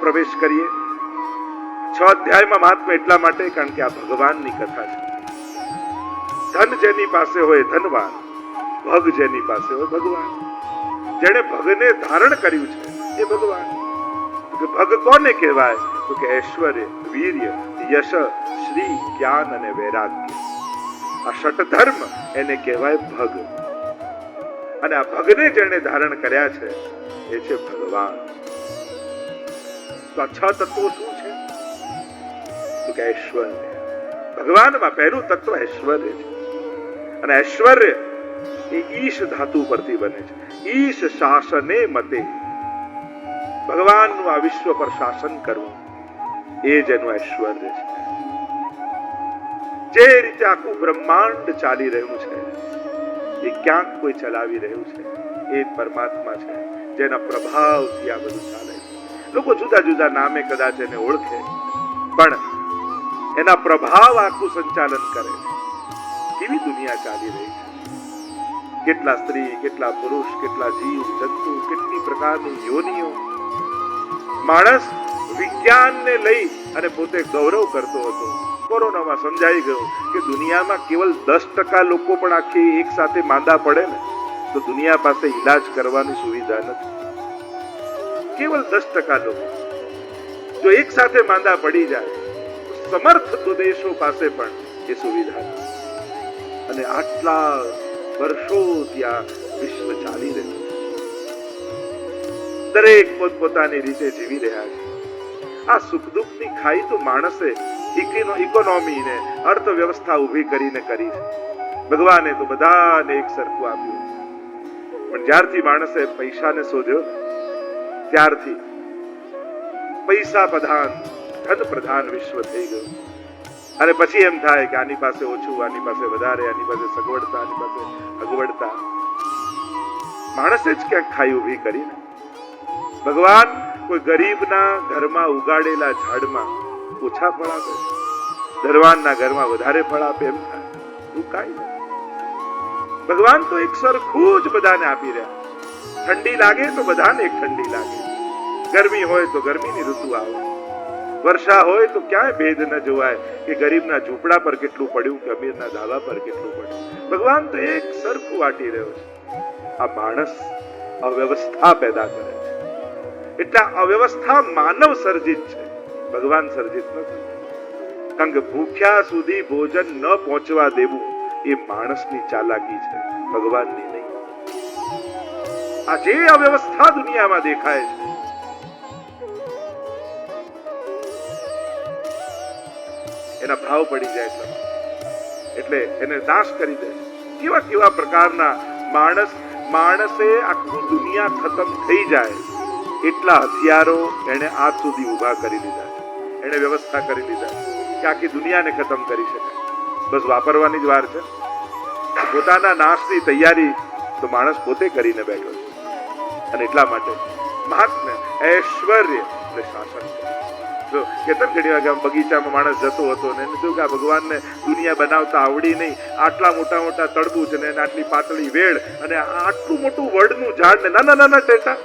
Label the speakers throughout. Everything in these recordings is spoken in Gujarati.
Speaker 1: પ્રવેશ કરીએ. છ અધ્યાયમાં મહાત્મા એટલા માટે, કારણ કે આ ભગવાનની કથા છે. ધન જેની પાસે હોય ધનવાન, ભગ જેની પાસે હોય ભગવાન. જેણે ભગને ધારણ કર્યું છે એ ભગવાન. ભગ કોને કહેવાય? તો કે ઐશ્વર્ય, વીર્ય, યશ, શ્રી, જ્ઞાન અને વૈરાગ્ય. આ ષટધર્મ એને કહેવાય ભગ. અને આ ભગને જેણે ધારણ કર્યા છે એ છે ભગવાન. તો છ તત્વો શું છે? તો કે ઐશ્વર્ય. ભગવાનમાં પહેલું તત્વ ઐશ્વર્ય છે. અને ઐશ્વર્ય એ ઈશ ધાતુ પરથી બને છે. ઈશ શાસને મતે. ભગવાનનું આ વિશ્વ પર શાસન કરવું એ જ એનું ઐશ્વર્ય છે. જે રીતે આખું બ્રહ્માંડ ચાલી રહ્યું છે, એ ક્યાંક કોઈ ચલાવી રહ્યું છે, એ પરમાત્મા છે, જેના પ્રભાવથી આ બધું ચાલે લોકો જુદા જુદા નામે કદાચ એને ઓળખે, પણ એના પ્રભાવ આખું સંચાલન કરે. કેવી દુનિયા ચાલી રહી છે? કેટલા સ્ત્રી, કેટલા પુરુષ, કેટલા જીવ, જંતુ, કેટલી પ્રકારની યોનિઓ. માણસ વિજ્ઞાનને લઈ અને પોતે ગૌરવ કરતો હતો. કોરોનામાં સમજાઈ ગયું કે દુનિયામાં કેવલ દસ ટકા લોકો પણ આખી એક સાથે માંદા પડે ને, તો દુનિયા પાસે ઈલાજ કરવાની સુવિધા નથી. કેવલ દસ ટકા લોકો જો એક સાથે માંદા પડી જાય સમર્થ તો દેશો પાસે પણ એ સુવિધા અને આટલા વર્ષો ત્યાં વિશ્વ ચાલી રહ્યું દરેક પોતપોતાની રીતે જીવી રહ્યા છે. આ સુખ દુઃખની ખાઈ તો માણસે ઇકોનોમી ને અર્થવ્યવસ્થા ઊભી કરીને કરી છે. ભગવાને તો બધાને એક સરખું આપ્યું. પણ જ્યારથી માણસે પૈસાને શોધ્યો ત્યારથી પૈસા પ્રધાન, ધન પ્રધાન વિશ્વ થઈ ગયું. અને પછી એમ થાય કે આની પાસે ઓછું, આની પાસે વધારે, આની પાસે સગવડતા, આની પાસે અગવડતા. માણસે જ ક્યાંક ખાઈ ઊભી કરીને. ભગવાન કોઈ ગરીબના ઘરમાં ઉગાડેલા ઝાડમાં ઓછા ફળ આપે ધરવાનના ઘરમાં વધારે ફળ આપે એમ થાય. ભગવાન તો એક સરખું જ બધાને આપી રહ્યા ઠંડી લાગે તો બધાને ઠંડી લાગે. ગરમી હોય તો ગરમીની ઋતુ આવે. વર્ષા હોય તો ક્યાંય ભેદ ન જોવાય કે ગરીબના ઝૂંપડા પર કેટલું પડ્યું કે અમીરના દાવા પર કેટલું પડ્યું. ભગવાન તો એક સરખું વાટી રહ્યો છે. આ માણસ અવ્યવસ્થા પેદા કરે છે. એટલે અવ્યવસ્થા માનવ સર્જિત છે. ભગવાન સર્જિત નથી. કારણ કે ભૂખ્યા સુધી ભોજન ન પહોંચવા દેવું એ માણસની ચાલાકી છે. ભગવાનની આ જે અવ્યવસ્થા દુનિયામાં દેખાય છે. એના ભાવ પડી જાય છે. એટલે એને નાશ કરી દે. કેવા કેવા પ્રકારના માણસ, માણસે આખું દુનિયા ખતમ થઈ જાય. એટલા હથિયારો એને આજ સુધી ઊભા કરી દીધા એને વ્યવસ્થા કરી દીધા કે આખી દુનિયાને ખતમ કરી શકાય. બસ વાપરવાની જ વાર છે. પોતાના નાશની તૈયારી તો માણસ પોતે કરીને બેઠો છે. અને એટલા માટે મહાત્મ્ય, ઐશ્વર્ય એટલે શાસન જો કેતન ઘણી વાર બગીચામાં માણસ જતો હતો ને એને થયું કે આ ભગવાનને દુનિયા બનાવતા આવડી નહીં. આટલા મોટા મોટા તડબૂચ ને આટલી પાતળી વેળ અને આટલું મોટું વડનું ઝાડ ને નાના નાના ટેટા.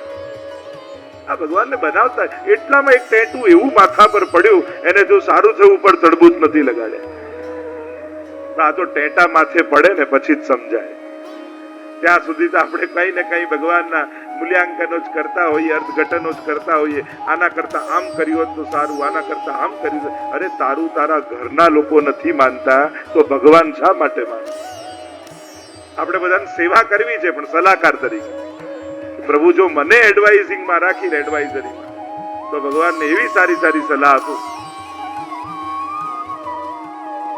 Speaker 1: આ ભગવાનને બનાવતા એટલામાં એક ટેટું એવું માથા પર પડ્યું, એને જો સારું થયું પણ તડબૂચ નથી લગાડ્યા. આ તો ટેટા માથે પડે ને પછી જ સમજાય. ત્યાં સુધી તો આપણે કઈ ને કઈ ભગવાનના મૂલ્યાંકનો જ કરતા હોઈએ, અર્થઘટનો જ કરતા હોઈએ, આના કરતા આમ કર્યું હોત તો સારું, આના કરતા આમ કર્યું અરે, તારું તારા ઘરના લોકો નથી માનતા, તો ભગવાન શા માટે માને? આપણે બધાને સેવા કરવી છે, પણ સલાહકાર તરીકે. પ્રભુ, જો મને એડવાઇઝિંગમાં રાખીને એડવાઇઝરીમાં તો ભગવાનને એવી સારી સારી સલાહ આપું.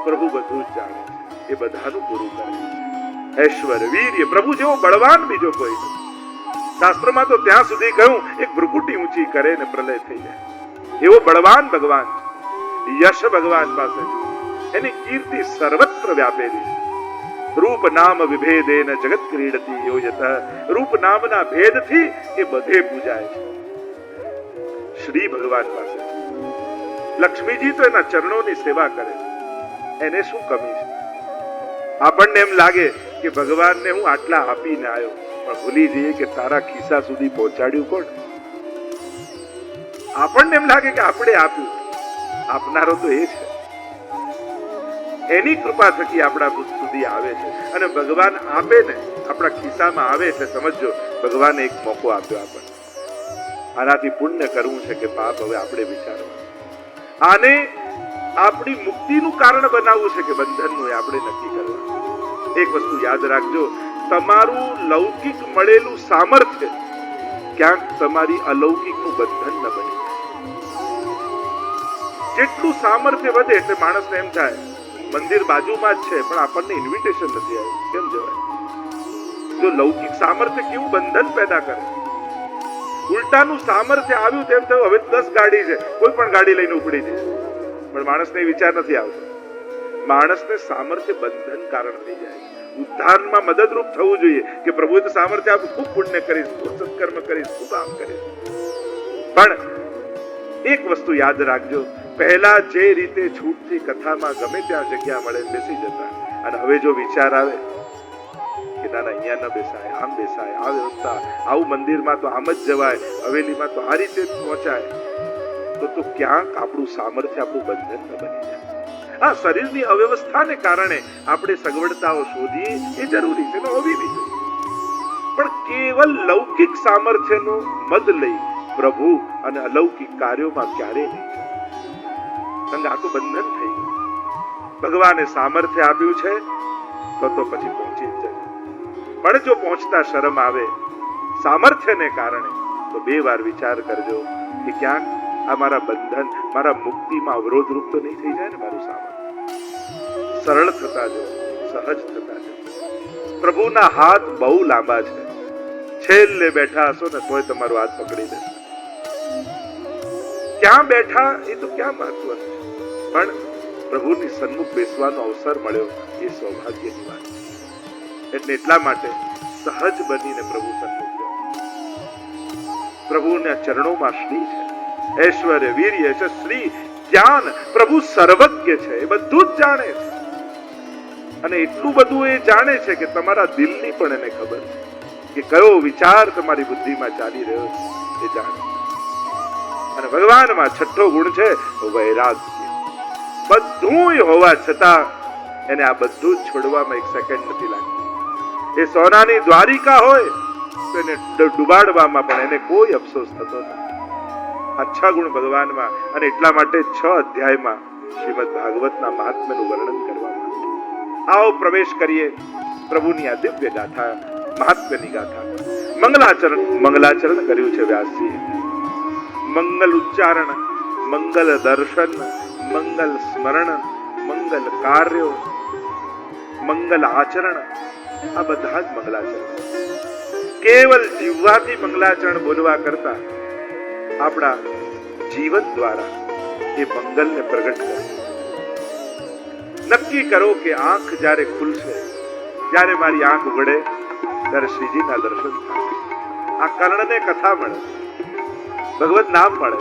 Speaker 1: પ્રભુ બધું જ જાણે એ બધાનું પૂરું કરે છે. ઐશ્વર્ય વીર્ય, પ્રભુ જેવો બળવાન બીજો કોઈ નથી. શાસ્ત્રમાં તો ત્યાં સુધી કહ્યું, એક ભ્રુકુટી ઊંચી કરે ને પ્રલય થઈ જાય. એવો બળવાન ભગવાન, યશ ભગવાન પાસે. એની કીર્તિ સર્વત્ર વ્યાપેલી. રૂપ નામ વિભેદેન જગત ક્રીડતી યોજત રૂપ નામના ભેદથી એ બધે પૂજાય છે. શ્રી ભગવાન પાસે. લક્ષ્મીજી તો એના ચરણોની સેવા કરે. એને શું કમી છે? આપણને એમ લાગે કે ભગવાનને હું આટલા આપીને આવ્યો. પણ ભૂલી જઈએ કે તારા ખિસ્સા સુધી પહોંચાડ્યું કોણ? આપણને એમ લાગે કે આપણે આપ્યું. આપનારો તો એ છે. એની કૃપા થકી આપણા સુધી આવે છે. અને ભગવાન આપે ને, આપણા ખિસ્સામાં આવે એટલે સમજો ભગવાને એક મોકો આપ્યો આપણને. આનાથી પુણ્ય કરવું છે કે પાપ હવે આપણે વિચારવા આને આપણી મુક્તિનું કારણ બનાવવું છે કે બંધનનું એ આપણે નક્કી કરવા એક વસ્તુ યાદ રાખજો તમારું લૌકિક મળેલું સામર્થ્ય ક્યાંક તમારી અલૌકિકનું બંધન ન બને. જેટલું સામર્થ્ય વધે એટલે માણસને એમ થાય, મંદિર બાજુમાં જ છે, પણ આપણને ઇન્વિટેશન નથી આવ્યું. કેમ જવાય? જો લૌકિક સામર્થ્ય કેવું બંધન પેદા કરે? ઉલટાનું સામર્થ્ય આવ્યું તેમ થયું, હવે દસ ગાડી છે, કોઈ પણ ગાડી લઈને ઉપડી જશે પણ માણસને વિચાર નથી આવતો. માણસને સામર્થ્ય બંધન કારણ થઈ જાય. ઉદ્ધારમાં મદદરૂપ થવું જોઈએ કે પ્રભુએ તો સામર્થ્ય આપ્યું ખૂબ પુણ્ય કરીશ, ખૂબ સત્કર્મ કરીશ, ખૂબ આમ કરીશ. પણ એક વસ્તુ યાદ રાખજો, પહેલા જે રીતે છૂટથી કથામાં ગમે ત્યાં જગ્યા મળે, બેસી જતા. અને હવે જો વિચાર આવે કે ના ના, અહીંયા ન બેસાય, આમ બેસાય, આ વ્યવસ્થા, આવું મંદિરમાં તો આમ જ જવાય, હવેલીમાં તો આ રીતે પહોંચાય, તો તો ક્યાંક આપણું સામર્થ્ય આપણું બંધન ન બની જાય. આ શરીરની અવ્યવસ્થાને કારણે આપણે સગવડતાઓ શોધીએ એ જરૂરી છે હોવી પણ કેવલ લૌકિક સામર્થ્યનો મદ લઈ પ્રભુ અને અલૌકિક કાર્યોમાં ક્યારે નહીં આ તો બંધન થઈ ગયું. ભગવાને સામર્થ્ય આપ્યું છે, તો તો પછી પહોંચી જ જાય. પણ જો પહોંચતા શરમ આવે સામર્થ્યને કારણે, તો બે વાર વિચાર કરજો કે ક્યાંક આ મારા બંધન મારા મુક્તિમાં અવરોધરૂપ તો નહીં થઈ જાય ને મારું સામાન. સરળ થતા જો સહજ થતા જો પ્રભુના હાથ બહુ લાંબા છે. છેલ્લે બેઠા હશો ને તોય તમારો હાથ પકડી લેશે ક્યાં બેઠા એ તો ક્યાં મહત્વ છે પણ પ્રભુની સન્મુખ બેસવાનો અવસર મળ્યો એ સૌભાગ્યની વાત એટલે એટલા માટે સહજ બનીને પ્રભુ સન્મુખ. પ્રભુના ચરણોમાં શ્રી છે. ઐશ્વર્ય વીર્ય શ્રી જ્ઞાન, પ્રભુ સર્વજ્ઞ છે, એ બધું જ જાણે છે. અને એટલું બધું એ જાણે છે કે તમારા દિલની પણ એને ખબર છે કે કયો વિચાર તમારી બુદ્ધિમાં ચાલી રહ્યો છે, એ જાણે અને ભગવાનમાં છઠ્ઠો ગુણ છે વૈરાગ્ય. બધું હોવા છતાં એને આ બધું છોડવામાં એક સેકન્ડ નથી લાગતું એ સોનાની દ્વારિકા હોય તો એને ડુબાડવામાં પણ એને કોઈ અફસોસ થતો નથી. આ છ ગુણ ભગવાનમાં અને એટલા માટે છ અધ્યાયમાં શ્રીમદ ભાગવતના મહાત્મ્યનું વર્ણન કરવામાં. આવો પ્રવેશ કરીએ પ્રભુની આ દિવ્ય ગાથા, મહાત્મ્યની ગાથા. મંગલાચરણ મંગલાચરણ કર્યું છે વ્યાસજીએ મંગલ ઉચ્ચારણ, મંગલ દર્શન, મંગલ સ્મરણ, મંગલ કાર્યો, મંગલ આચરણ, આ બધા જ મંગલાચરણ. કેવલ જીવવાથી મંગલાચરણ બોલવા કરતા આપણા જીવન દ્વારા એ મંગલને પ્રગટ કરે. નક્કી કરો કે આંખ જ્યારે ખુલશે જ્યારે મારી આંખ ઉગડે, ત્યારે શ્રીજીના દર્શન થાય. આ કર્ણને કથા મળે, ભગવત નામ મળે.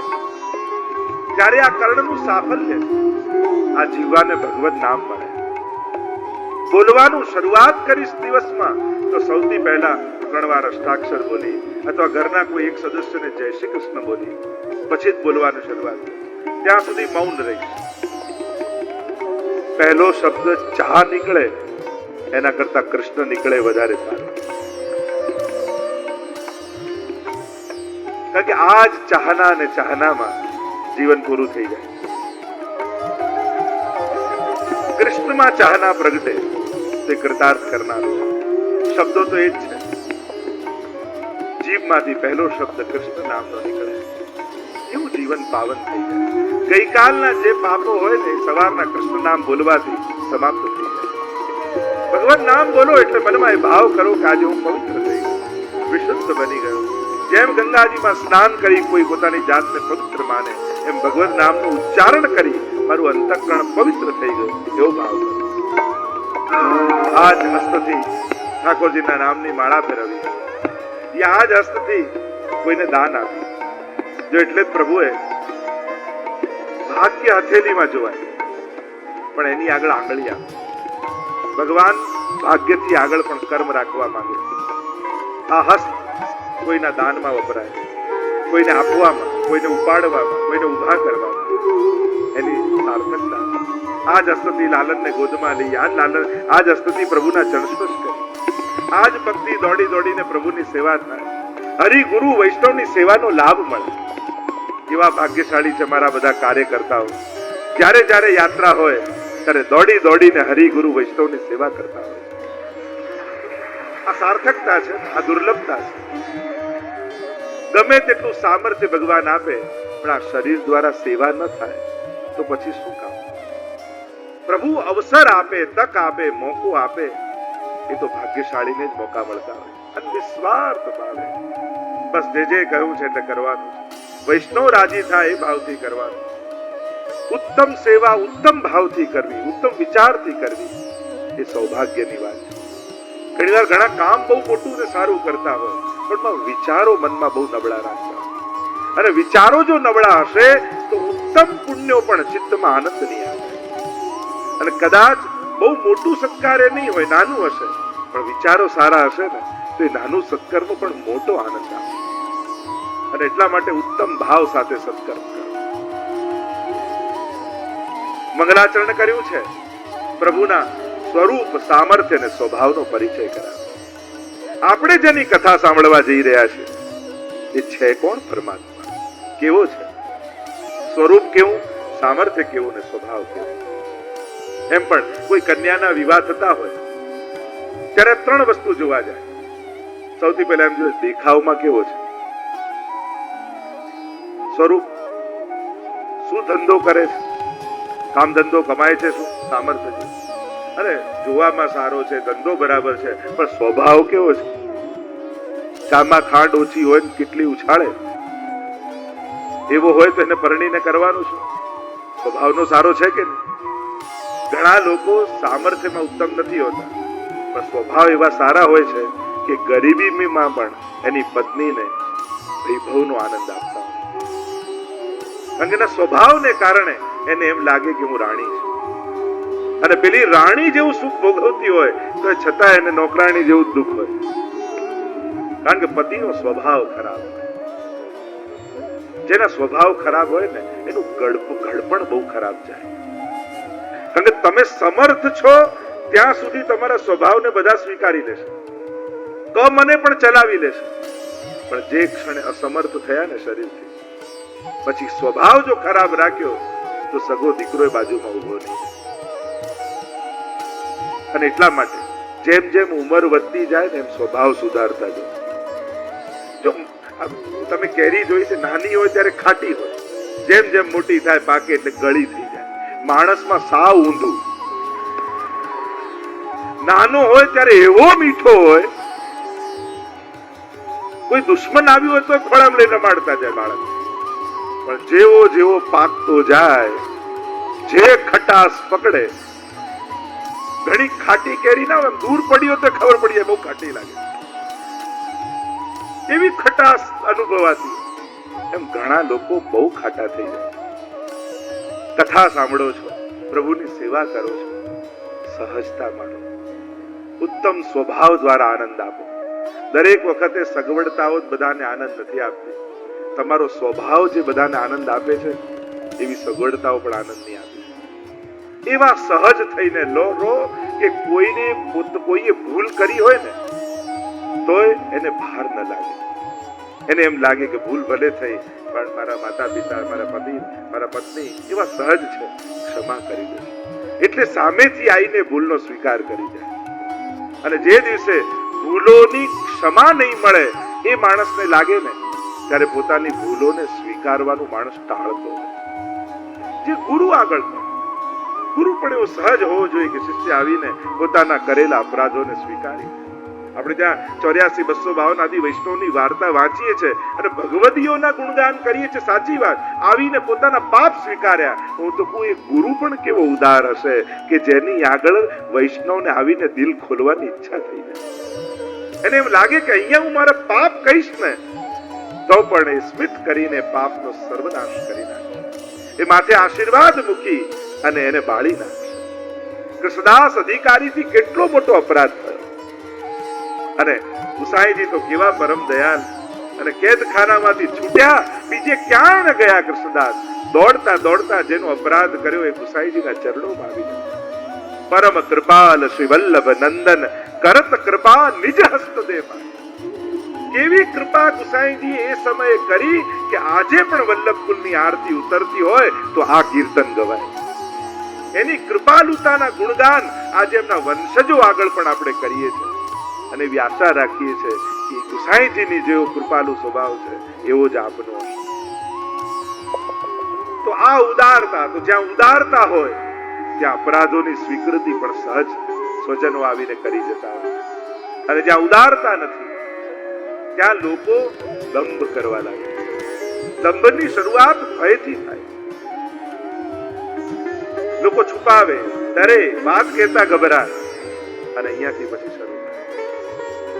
Speaker 1: ત્યારે આ કર્ણનું સાફલ્ય આ જીવવાને ભગવત નામ મળે. બોલવાનું શરૂઆત કરીશ દિવસમાં, તો સૌથી પહેલા ત્રણ વાર બોલી અથવા ઘરના કોઈ એક સદસ્યને જય શ્રી કૃષ્ણ બોલી. પછી જ બોલવાનું શરૂઆત. ત્યાં સુધી મૌન રહીશ પહેલો શબ્દ ચા નીકળે, એના કરતા કૃષ્ણ નીકળે વધારે સારું કારણ કે આ જ ચાહના અને ચાહનામાં જીવન પૂરું થઈ જાય. કૃષ્ણમાં ચાહના પ્રગટે, તે કૃતાર્થ કરનાર શબ્દો તો એ જ છે. જીભમાંથી પહેલો શબ્દ કૃષ્ણ નામનો નીકળે. એવું જીવન પાવન થઈ જાય. ગઈકાલના જે પાપો હોય ને સવારના કૃષ્ણ નામ બોલવાથી સમાપ્ત થઈ જાય. ભગવાન નામ બોલો એટલે મનમાં એ ભાવ કરો કે આજે હું પવિત્ર થઈ વિશુદ્ધ બની ગયો. જેમ ગંગાજીમાં સ્નાન કરી કોઈ પોતાની જાતને પવિત્ર માને, એમ ભગવત નામનું ઉચ્ચારણ કરી મારું અંતકરણ પવિત્ર થઈ ગયું. એવો ભાવ આ જ હસ્તથી ઠાકોરજીના નામની માળા ફેરવી એ આ જ હસ્તથી કોઈને દાન આપ્યું જો એટલે જ પ્રભુએ ભાગ્ય હથેલીમાં જોવાય, પણ એની આગળ આંગળી આપી. ભગવાન ભાગ્યથી આગળ પણ કર્મ રાખવા માંગે આ હસ્ત કોઈના દાનમાં વપરાય કોઈને આપવામાં, કોઈને ઉપાડવામાં, કોઈને ઊભા કરવામાં. એની સાર્થકતા. આ જ હસ્તથી લાલનને ગોદમાં લઈ, આ જ લાલન, આ જ હસ્તથી પ્રભુના ચરણસ્પર્શ કરી. આ જ ભક્તિ દોડી દોડીને પ્રભુની સેવા થાય. હરિ ગુરુ વૈષ્ણવની સેવાનો લાભ મળે. એવા ભાગ્યશાળી છે મારા બધા કાર્યકર્તાઓ. જ્યારે જ્યારે યાત્રા હોય, ત્યારે દોડી દોડીને હરિ ગુરુ વૈષ્ણવની સેવા કરતા હોય. આ સાર્થકતા છે, આ દુર્લભતા છે. ગમે તેટલું સામર્થ્ય ભગવાન આપે, પણ આ શરીર દ્વારા સેવા ન થાય, તો પછી શું કામ? પ્રભુ અવસર આપે, તક આપે, મોકો આપે એ તો ભાગ્યશાળીને જ મોકા મળતા હોય. અને નિસ્વાર્થ ભાવે. બસ જે જે કહ્યું છે એટલે કરવાનું વૈષ્ણવ રાજી થાય એ ભાવથી કરવાનું ઉત્તમ સેવા ઉત્તમ ભાવથી કરવી, ઉત્તમ વિચારથી કરવી, એ સૌભાગ્યની વાત છે. ઘણીવાર ઘણા કામ બહુ મોટું ને સારું કરતા હોય, પણ વિચારો મનમાં બહુ નબળા રાખતા અને વિચારો જો નબળા હશે, તો ઉત્તમ પુણ્યો પણ ચિત્તમાં આનંદ નહીં આવે. અને કદાચ બહુ મોટું સત્કાર એ નહીં હોય, નાનું હશે. પણ વિચારો સારા હશે ને, તો એ નાનું સત્કર્મ પણ મોટો આનંદ આપે. અને એટલા માટે ઉત્તમ ભાવ સાથે સત્કર્મ કરો. મંગલાચરણ કર્યું છે. પ્રભુના સ્વરૂપ, સામર્થ્ય અને સ્વભાવનો પરિચય કરાવ્યો આપણે જેની કથા સાંભળવા જઈ રહ્યા છીએ, એ છે કોણ પરમાત્મા? કેવો છે? સ્વરૂપ કેવું, સામર્થ્ય કેવું ને સ્વભાવ કેવો? એમ પણ કોઈ કન્યાના વિવાહ થતા હોય, ત્યારે ત્રણ વસ્તુ જોવા જાય. સૌથી પહેલા એમ જોઈએ દેખાવમાં કેવો છે? સ્વરૂપ, શું ધંધો કરે છે? કામ ધંધો કમાય છે શું? સામર્થ્ય છે. અરે જોવામાં સારો છે, ધંધો બરાબર છે, પણ સ્વભાવ કેવો છે? ચામાં ખાંડ ઓછી હોય કેટલી ઉછાળે? એવો હોય તો એને પરણીને કરવાનું શું? સ્વભાવનો સારો છે કે નહીં? ઘણા લોકો સામર્થ્યમાં ઉત્તમ નથી હોતા. પણ સ્વભાવ એવા સારા હોય છે કે ગરીબીમાં પણ એની પત્નીને વૈભવનો આનંદ આપતા હોય. સ્વભાવને કારણે એને એમ લાગે કે હું રાણી છું. અને પેલી રાણી જેવું સુખ ભોગવતી હોય, તો છતાં એને નોકરાણી જેવું દુઃખ હોય. કારણ કે પતિનો સ્વભાવ ખરાબ હોય. જેના સ્વભાવ ખરાબ હોય ને, એનું ઘડપણ બહુ ખરાબ જાય. કારણ કે તમે સમર્થ છો, ત્યાં સુધી તમારા સ્વભાવને બધા સ્વીકારી લેશે. તો મને પણ ચલાવી લેશે. પણ જે ક્ષણે અસમર્થ થયા ને શરીરથી, પછી સ્વભાવ જો ખરાબ રાખ્યો, તો સગો દીકરો બાજુમાં ઊભો નહીં. અને એટલા માટે, જેમ જેમ ઉંમર વધતી જાય ને એમ સ્વભાવ સુધારતા જાય. જો તમે કેરી જોઈ છે, નાની હોય ત્યારે ખાટી હોય. જેમ જેમ મોટી થાય, પાકે એટલે ગળી થઈ માણસમાં સાવ ઊંધું. નાનો હોય ત્યારે એવો મીઠો હોય. કોઈ દુશ્મન આવ્યું હોય તો ખોળામ લઈને રમાડતા જાય બાળક. પણ જેવો જેવો પાકતો જાય, જે ખટાશ પકડે, ઘણી ખાટી કેરી ના હોય દૂર પડી હોય તો ખબર પડી જાય, બહુ ખાટી લાગે. એવી ખટાશ અનુભવાતી. એમ ઘણા લોકો બહુ ખાટા થઈ જાય. કથા સાંભળો છો, પ્રભુની સેવા કરો છો. સહજતા માણો ઉત્તમ સ્વભાવ દ્વારા આનંદ આપો. દરેક વખતે સગવડતાઓ જ બધાને આનંદ નથી આપતી. તમારો સ્વભાવ જે બધાને આનંદ આપે છે, એવી સગવડતાઓ પણ આનંદ નહીં આપે એવા સહજ થઈને લો રો કે કોઈને કોઈએ ભૂલ કરી હોય ને, તોય એને ભાર ન લાગે. એને એમ લાગે કે ભૂલ ભલે થઈ પણ મારા માતા પિતા મારા પતિ, મારા પત્ની એવા સહજ છે. ક્ષમા કરી દે. એટલે સામેથી આવીને ભૂલનો સ્વીકાર કરી જાય અને જે દિવસે ભૂલોની ક્ષમા નહીં મળે એ માણસને લાગે ને, ત્યારે પોતાની ભૂલોને સ્વીકારવાનું માણસ ટાળતો જે ગુરુ આગળ ગુરુ પણ એવો સહજ હોવો જોઈએ કે શિષ્ય આવીને પોતાના કરેલા અપરાધોને સ્વીકારી. આપણે ત્યાં ચોર્યાસી બસો બાવન આદિ વૈષ્ણવની વાર્તા વાંચીએ છીએ અને ભગવદીઓના ગુણગાન કરીએ છીએ. સાચી વાત. આવીને પોતાના પાપ સ્વીકાર્યા. હું તો કોઈ ગુરુ પણ કેવો ઉદાર હશે કે જેની આગળ વૈષ્ણવને આવીને દિલ ખોલવાની ઈચ્છા થઈ જાય. એને એમ લાગે કે અહીંયા હું મારા પાપ કહીશ ને, તો પણ એ સ્મિત કરીને પાપનો સર્વનાશ કરી નાખે. એ માથે આશીર્વાદ મૂકી અને એને બાળી નાખે. કૃષ્ણદાસ અધિકારીથી કેટલો મોટો અપરાધ થયો? અને ઉસાઈજી તો કેવા પરમ દયાલ. અને કેદખાનામાંથી છૂટ્યા, બીજે ક્યાં ન ગયા કૃષ્ણદાસ. દોડતા દોડતા જેનો અપરાધ કર્યો એ ગુસાઈજીના ચરણોમાં આવી ગયા. પરમ કૃપાલ શ્રી વલ્લભ નંદન, કરત કૃપા નિજ હસ્ત દેવા. કેવી કૃપા ગુસાઈજી એ સમયે કરી કે આજે પણ વલ્લભ કુલની આરતી ઉતરતી હોય તો આ કીર્તન ગવાય. એની કૃપાલુતાના ગુણગાન આજે એમના વંશજો આગળ પણ આપણે કરીએ છીએ. અને એવી રાખીએ છીએ કે ગુસાઈજીની જેવો કૃપાલુ સ્વભાવ છે, એવો જ આપનો તો આ ઉદારતા, તો જ્યાં ઉદારતા હોય, ત્યાં અપરાધોની સ્વીકૃતિ પણ સહજ સ્વજનો આવીને કરી જતા હોય અને જ્યાં ઉદારતા નથી, ત્યાં લોકો દંભ કરવા લાગે દંભની શરૂઆત ભયથી થાય. લોકો છુપાવે, ડરે, વાત કહેતા ગભરાય, અને અહીંયાથી પછી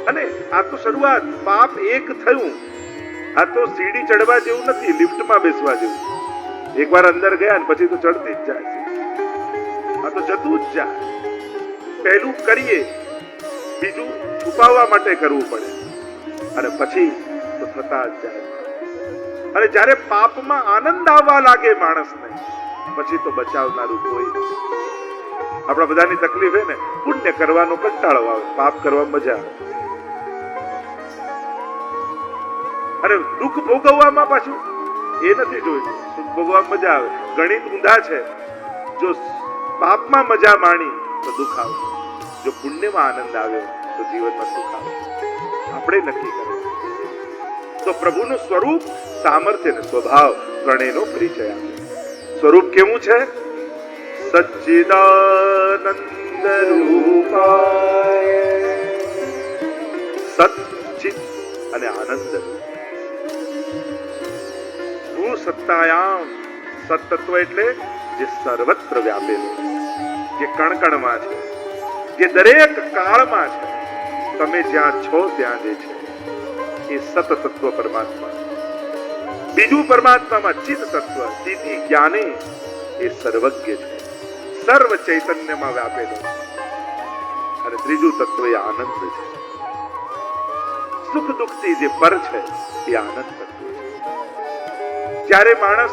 Speaker 1: અને આ તો શરૂઆત પાપ એક થયું. આ તો સીડી ચડવા જેવું નથી, લિફ્ટમાં બેસવા જેવું. એકવાર અંદર ગયા ને પછી તો ચડતી જ જાય આ તો જતું જ જાય. પહેલું કરીએ, બીજું છુપાવવા માટે કરવું પડે. અને પછી તો થતા જ જાય. અને જ્યારે પાપમાં આનંદ આવવા લાગે માણસને, પછી તો બચાવનારું કોઈ. આપણા બધાની તકલીફ હે ને, પુણ્ય કરવાનો કંટાળો આવે, પાપ કરવા મજા આવે. અને દુઃખ ભોગવવામાં પાછું એ નથી જોઈતું સુખ ભોગવવામાં મજા આવે. ગણિત ઊંધા છે. જો પાપમાં મજા માણી, તો દુઃખ આવે. જો પુણ્યમાં આનંદ આવ્યો તો જીવનમાં સુખ આવે. આપણે નક્કી કરે તો પ્રભુનું સ્વરૂપ, સામર્થ્ય ને સ્વભાવ ત્રણેયનો પરિચય આપે. સ્વરૂપ કેવું છે? સચ્ચિદાનંદ રૂપાય. સચ્ચિત અને આનંદ. હું સત્તાયામ. સત્તત્વ એટલે જે સર્વત્ર વ્યાપેલું જે કણકણમાં છે, જે દરેક કાળમાં છે. તમે જ્યાં છો ત્યાં જે છે, એ સતતત્વ પરમાત્મા બીજું પરમાત્મામાં ચિત્ત તત્વ ચિતિ જ્ઞાને એ સર્વજ્ઞ છે. સર્વ ચૈતન્યમાં વ્યાપેલો. અને ત્રીજું તત્વ એ આનંદ છે. સુખ દુઃખથી જે પર છે, એ આનંદ જ્યારે માણસ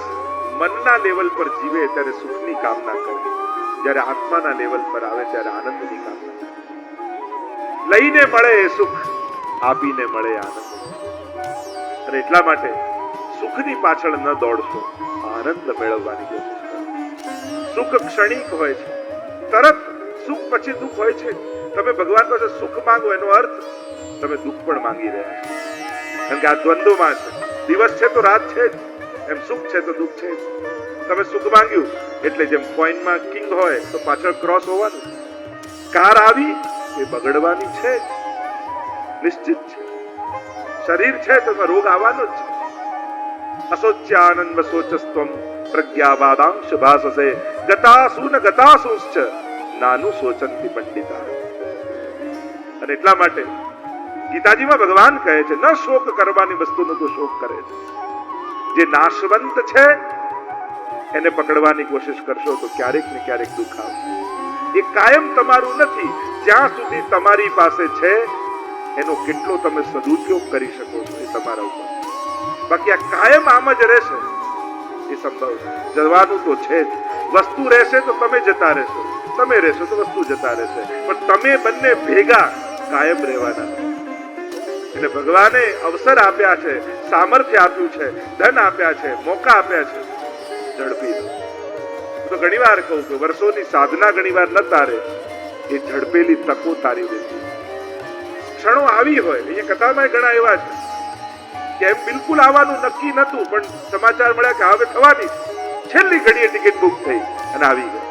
Speaker 1: મનના લેવલ પર જીવે ત્યારે સુખની કામના કરે. જ્યારે આત્માના લેવલ પર આવે ત્યારે આનંદની કામના કરે. લઈને મળે એ સુખ, આપીને મળે આનંદ. અને એટલા માટે સુખની પાછળ ન દોડશો, આનંદ મેળવવાની કોશિશ કરો. સુખ ક્ષણિક હોય છે. તરત સુખ પછી દુઃખ હોય છે. તમે ભગવાન પાસે સુખ માંગો એનો અર્થ તમે દુઃખ પણ માંગી રહ્યા છો. કારણ કે આ દ્વંદ્વમાં છે. દિવસ છે તો રાત છે જ. એમ સુખ છે તો દુઃખ છે. તમે સુખ માંગ્યું, એટલે જેમ કોઈનમાં કિંગ હોય, તો પાછળ ક્રોસ હોવાનું. કાર આવી, એ બગડવાની છે. નિશ્ચિત છે. શરીર છે તો રોગ આવવાનો જ છે. અસોચ્યાનંદ શોચસ્ત્વમ પ્રજ્ઞાવાદાંશ ભાસસે. ગતાસુ ન ગતાસુશ્ચ. નાનું શોચંતી પંડિતા. અને એટલા માટે ગીતાજીમાં ભગવાન કહે છે, ન શોક કરવાની વસ્તુનો તો શોક કરે છે. જે નાશવંત છે, એને પકડવાની કોશિશ કરશો તો ક્યારેક ને ક્યારેક દુઃખ આવશે એ કાયમ તમારું નથી, જ્યાં સુધી તમારી પાસે છે, એનો કેટલો તમે સદુપયોગ કરી શકો છો એ તમારા ઉપર. બાકી આ કાયમ આમ જ રહેશે, એ સંભવ જવાનું તો છે જ. વસ્તુ રહેશે તો તમે જતા રહેશો. તમે રહેશો તો વસ્તુ જતા રહેશે. પણ તમે બંને ભેગા કાયમ રહેવાના. એટલે ભગવાને અવસર આપ્યા છે, સામર્થ્ય આપ્યું છે, ધન આપ્યા છે, મોકા આપ્યા છે. ઝડપી તો ઘણી વાર કહું કે વર્ષોની સાધના ઘણી વાર ન તારે, એ ઝડપેલી તકો તારી દેતી. ક્ષણો આવી હોય, અહીંયા કથામાં ઘણા એવા છે, કે એમ બિલકુલ આવવાનું નક્કી નતું પણ સમાચાર મળ્યા કે હવે થવાની. છેલ્લી ઘડીએ ટિકિટ બુક થઈ અને આવી ગયો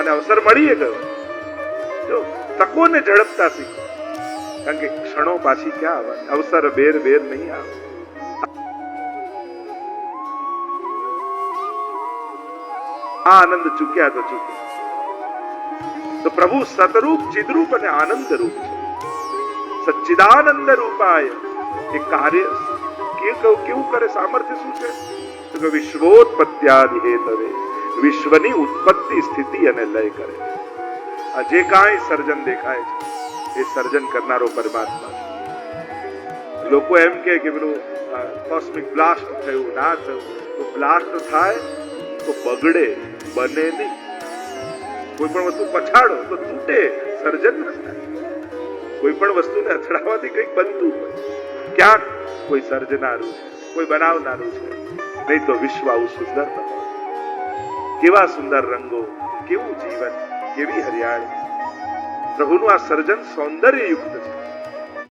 Speaker 1: અને અવસર મળીએ ગયો. જો તકોને ઝડપતા શીખો. કારણ કે ક્ષણો પાછી ક્યાં આવે? અવસર બેર બેર નહીં આવે. આ આનંદ ચૂક્યા તો ચૂક્યા તો પ્રભુ સતરૂપ, ચિદરૂપ અને આનંદ રૂપ છે. સચ્ચિદાનંદ રૂપાય એ કાર્ય કેવું કરે? સામર્થ્ય શું છે? તો કે વિશ્વોત્પત્યાદિ હેતવે. વિશ્વની ઉત્પત્તિ સ્થિતિ અને લય કરે. આ જે કાંઈ સર્જન દેખાય છે એ સર્જન કરનારો પરમાત્મા છે. લોકો એમ કે પેલું કોસ્મિક બ્લાસ્ટ થયું, ના થયું. બ્લાસ્ટ થાય તો બગડે, બને નહીં. કોઈ પણ વસ્તુ પછાડો તો તૂટે, સર્જન ન થાય. કોઈ પણ વસ્તુને અથડાવવાથી કંઈક બનતું હોય. ક્યાંક કોઈ સર્જનારું છે, કોઈ બનાવનારું છે. નહીં તો વિશ્વ આવું સુંદર કેવા સુંદર રંગો, કેવું જીવન, કેવી હરિયાળી. પ્રભુનું આ સર્જન સૌંદર્યયુક્ત છે.